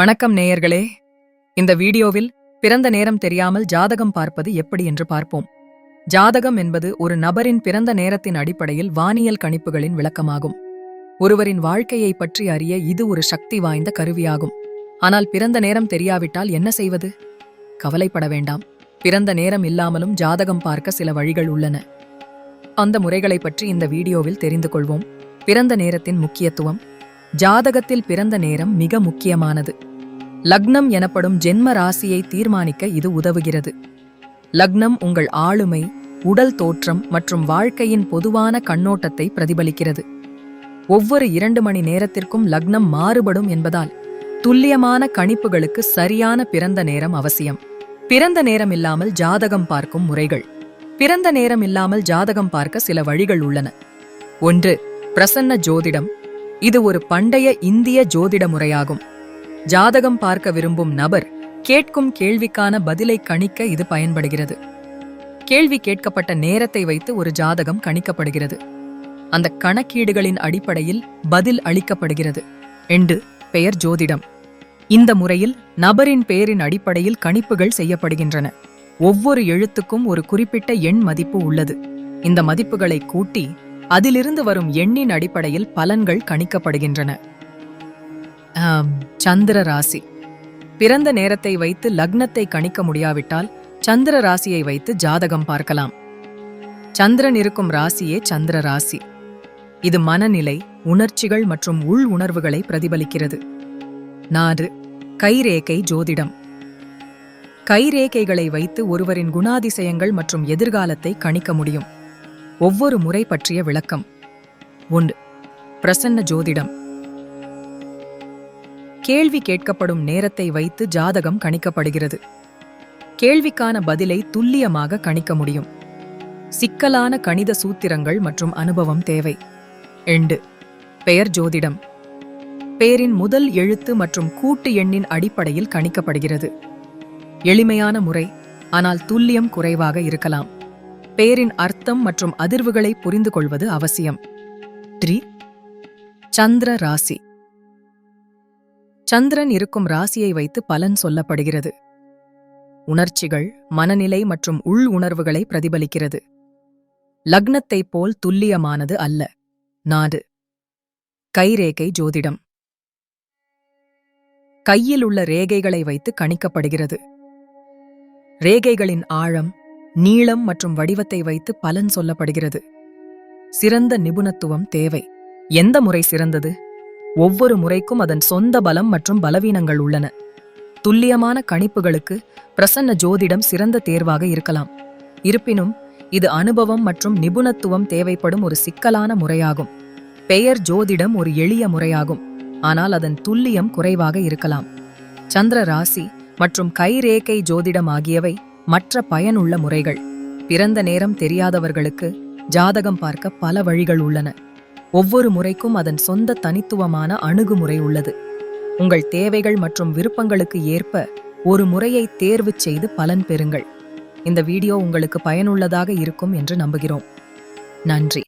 வணக்கம் நேயர்களே. இந்த வீடியோவில் பிறந்த நேரம் தெரியாமல் ஜாதகம் பார்ப்பது எப்படி என்று பார்ப்போம். ஜாதகம் என்பது ஒரு நபரின் பிறந்த நேரத்தின் அடிப்படையில் வானியல் கணிப்புகளின் விளக்கமாகும். ஒருவரின் வாழ்க்கையை பற்றி அறிய இது ஒரு சக்தி வாய்ந்த கருவியாகும். ஆனால் பிறந்த நேரம் தெரியாவிட்டால் என்ன செய்வது? கவலைப்பட வேண்டாம். பிறந்த நேரம் இல்லாமலும் ஜாதகம் பார்க்க சில வழிகள் உள்ளன. அந்த முறைகளைப் பற்றி இந்த வீடியோவில் தெரிந்து கொள்வோம். பிறந்த நேரத்தின் முக்கியத்துவம். ஜாதகத்தில் பிறந்த நேரம் மிக முக்கியமானது. லக்னம் எனப்படும் ஜென்ம ராசியை தீர்மானிக்க இது உதவுகிறது. லக்னம் உங்கள் ஆளுமை உடல் தோற்றம் மற்றும் வாழ்க்கையின் பொதுவான கண்ணோட்டத்தை பிரதிபலிக்கிறது. ஒவ்வொரு இரண்டு மணி நேரத்திற்கும் லக்னம் மாறுபடும் என்பதால் துல்லியமான கணிப்புகளுக்கு சரியான பிறந்த நேரம் அவசியம். பிறந்த நேரம் இல்லாமல் ஜாதகம் பார்க்கும் முறைகள். பிறந்த நேரம் இல்லாமல் ஜாதகம் பார்க்க சில வழிகள் உள்ளன. ஒன்று பிரசன்ன ஜோதிடம். இது ஒரு பண்டைய இந்திய ஜோதிட முறையாகும். ஜாதகம் பார்க்க விரும்பும் நபர் கேட்கும் கேள்விக்கான பதிலை கணிக்க இது பயன்படுகிறது. கேள்வி கேட்கப்பட்ட நேரத்தை வைத்து ஒரு ஜாதகம் கணிக்கப்படுகிறது. அந்த கணக்கீடுகளின் அடிப்படையில் பதில் அளிக்கப்படுகிறது. என்று பெயர் ஜோதிடம். இந்த முறையில் நபரின் பெயரின் அடிப்படையில் கணிப்புகள் செய்யப்படுகின்றன. ஒவ்வொரு எழுத்துக்கும் ஒரு குறிப்பிட்ட எண் மதிப்பு உள்ளது. இந்த மதிப்புகளை கூட்டி அதிலிருந்து வரும் எண்ணின் அடிப்படையில் பலன்கள் கணிக்கப்படுகின்றன. சந்திர ராசி. பிறந்த நேரத்தை வைத்து லக்னத்தை கணிக்க முடியாவிட்டால் சந்திர ராசியை வைத்து ஜாதகம் பார்க்கலாம். சந்திரன் இருக்கும் ராசியே சந்திர ராசி. இது மனநிலை உணர்ச்சிகள் மற்றும் உள் உணர்வுகளை பிரதிபலிக்கிறது. நாடு கைரேகை ஜோதிடம். கைரேகைகளை வைத்து ஒருவரின் குணாதிசயங்கள் மற்றும் எதிர்காலத்தை கணிக்க முடியும். ஒவ்வொரு முறை பற்றிய விளக்கம். ஒன்று பிரசன்ன ஜோதிடம். கேள்வி கேட்கப்படும் நேரத்தை வைத்து ஜாதகம் கணிக்கப்படுகிறது. கேள்விக்கான பதிலை துல்லியமாக கணிக்க முடியும். சிக்கலான கணித சூத்திரங்கள் மற்றும் அனுபவம் தேவை. எண்டு பெயர் ஜோதிடம். பெயரின் முதல் எழுத்து மற்றும் கூட்டு எண்ணின் அடிப்படையில் கணிக்கப்படுகிறது. எளிமையான முறை ஆனால் துல்லியம் குறைவாக இருக்கலாம். பெயரின் அர்த்தம் மற்றும் அதிர்வுகளை புரிந்து கொள்வது அவசியம். த்ரீ சந்திர ராசி. சந்திரன் இருக்கும் ராசியை வைத்து பலன் சொல்லப்படுகிறது. உணர்ச்சிகள் மனநிலை மற்றும் உள் உணர்வுகளை பிரதிபலிக்கிறது. லக்னத்தைப் போல் துல்லியமானது அல்ல. நாடு. கைரேகை ஜோதிடம். கையில் உள்ள ரேகைகளை வைத்து கணிக்கப்படுகிறது. ரேகைகளின் ஆழம் நீளம் மற்றும் வடிவத்தை வைத்து பலன் சொல்லப்படுகிறது. சிறந்த நிபுணத்துவம் தேவை. எந்த முறை சிறந்தது? ஒவ்வொரு முறைக்கும் அதன் சொந்த பலம் மற்றும் பலவீனங்கள் உள்ளன. துல்லியமான கணிப்புகளுக்கு பிரசன்ன ஜோதிடம் சிறந்த தேர்வாக இருக்கலாம். இருப்பினும் இது அனுபவம் மற்றும் நிபுணத்துவம் தேவைப்படும் ஒரு சிக்கலான முறையாகும். பெயர் ஜோதிடம் ஒரு எளிய முறையாகும். ஆனால் அதன் துல்லியம் குறைவாக இருக்கலாம். சந்திர ராசி மற்றும் கைரேகை ஜோதிடம் ஆகியவை மற்ற பயனுள்ள முறைகள். பிறந்த நேரம் தெரியாதவர்களுக்கு ஜாதகம் பார்க்க பல வழிகள் உள்ளன. ஒவ்வொரு முறைக்கும் அதன் சொந்த தனித்துவமான அணுகுமுறை உள்ளது. உங்கள் தேவைகள் மற்றும் விருப்பங்களுக்கு ஏற்ப ஒரு முறையை தேர்வு செய்து பலன் பெறுங்கள். இந்த வீடியோ உங்களுக்கு பயனுள்ளதாக இருக்கும் என்று நம்புகிறோம். நன்றி.